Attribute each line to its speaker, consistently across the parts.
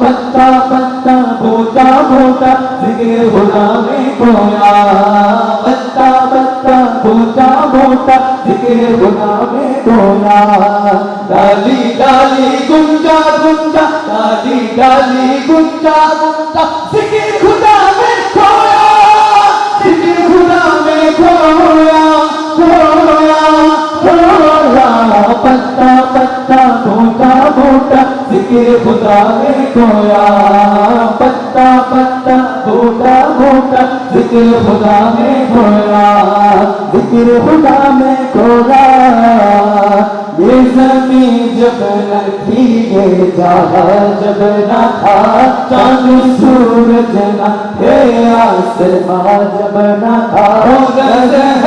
Speaker 1: पत्ता पत्ता बूटा बूटा जिक्र खुदा में खोया पत्ता पत्ता बूटा बूटा जिक्र खुदा में खोया डाली डाली गुंजा गुंजा डाली डाली गुंजा गुंजा खोया पत्ता पत्ता बूटा बूटा जिक्र खुदा में खोया जिक्र खुदा में खोया ये जमीन जब न थी ये जहाँ जब न था चांद सूरज न थे आसमां जब न था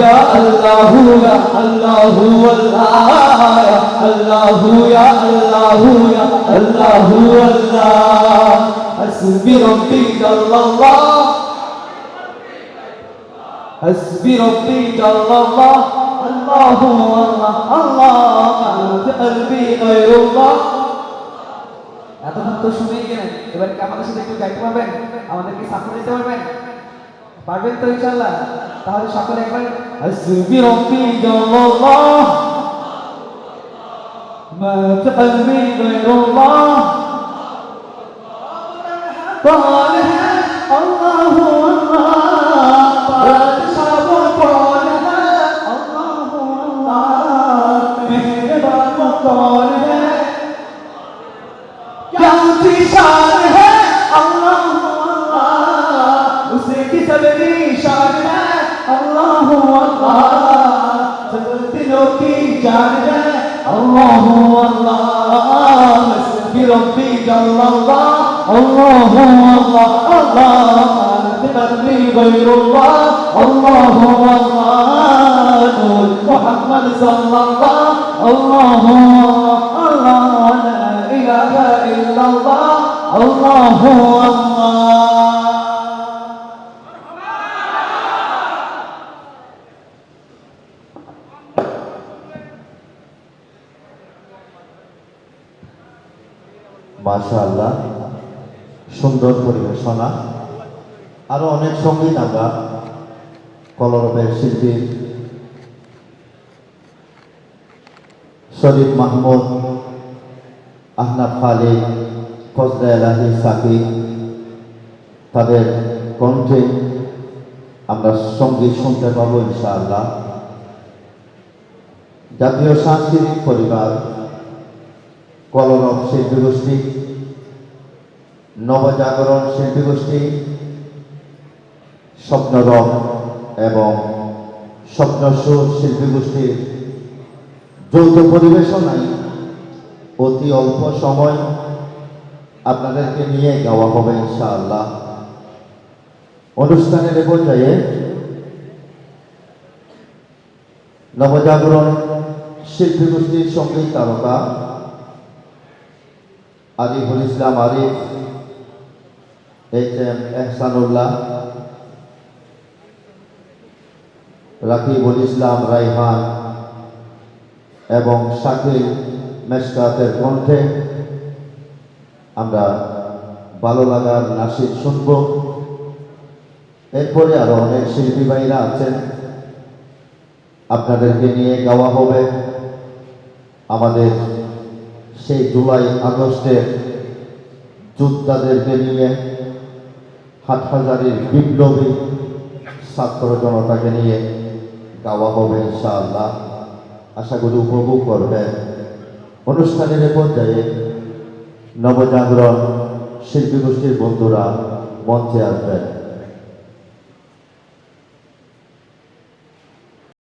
Speaker 1: يا الله يا الله والله يا الله يا الله يا الله والله حسبي ربي جل الله حسبي ربي جل الله الله والله الله في قلبي غير الله
Speaker 2: এতক্ষণ তো শুনেই গেলেন এবার কি আমাদের সাথে একটু গাইতে পারবেন আমাদেরকে সাপোর্ট দিতে পারবেন পারবেন তো ইনশাল্লাহ তাহলে সকলে একবার
Speaker 1: حسبي ربي جل الله ما في قلبي غير الله قال بسببي شعر جائے اللہ اللہ سبب دلوں کی جان جائے اللہ اللہ في ربي جل الله الله الله الله بقلبي غير الله الله الله نور محمد صلى الله الله الله لا اله الا الله الله الله মাশা
Speaker 3: আল্লাহ সুন্দর পরিবেশনা আরও অনেক সংগীত আমরা কলরবের শিল্পী শরীফ মাহমুদ আহনাফ খালিদ ফজরা এলাহি, সাকি, তাদের কণ্ঠে আমরা সংগীত শুনতে পাবো ইনশাআল্লাহ। জাতীয় সাংস্কৃতিক পরিবার কলরব শিল্পী গোষ্ঠী, নবজাগরণ শিল্পী গোষ্ঠী স্বপ্নরব এবং স্বপ্নসুর শিল্পী গোষ্ঠীর যৌথ পরিবেশনায় অতি অল্প সময় আপনাদেরকে নিয়ে গাওয়া হবে ইনশাআল্লাহ। অনুষ্ঠানের পর্যায়ে নবজাগরণ শিল্পী গোষ্ঠীর সংগীত তারকা আরিফুল ইসলাম আরিফ এইচ এম এহসানুল্লাহ রাকিবুল ইসলাম রাইহান এবং শাকিল মেশকাতের কণ্ঠে আমরা ভালো লাগার নাসির শুনব। এরপরে আরও অনেক শিল্পী ভাইরা আছেন। আপনাদেরকে নিয়ে গাওয়া হবে আমাদের সেই জুলাই আগস্টের যোদ্ধাদেরকে নিয়ে হাটহাজারির বিপ্লবী ছাত্র জনতাকে নিয়ে গাওয়া হবে ইনশাআল্লাহ। আশা করি উপভোগ করবেন। অনুষ্ঠানের পর্যায়ে নবজাগরণ শিল্পী গোষ্ঠীর বন্ধুরা মঞ্চে আসবেন।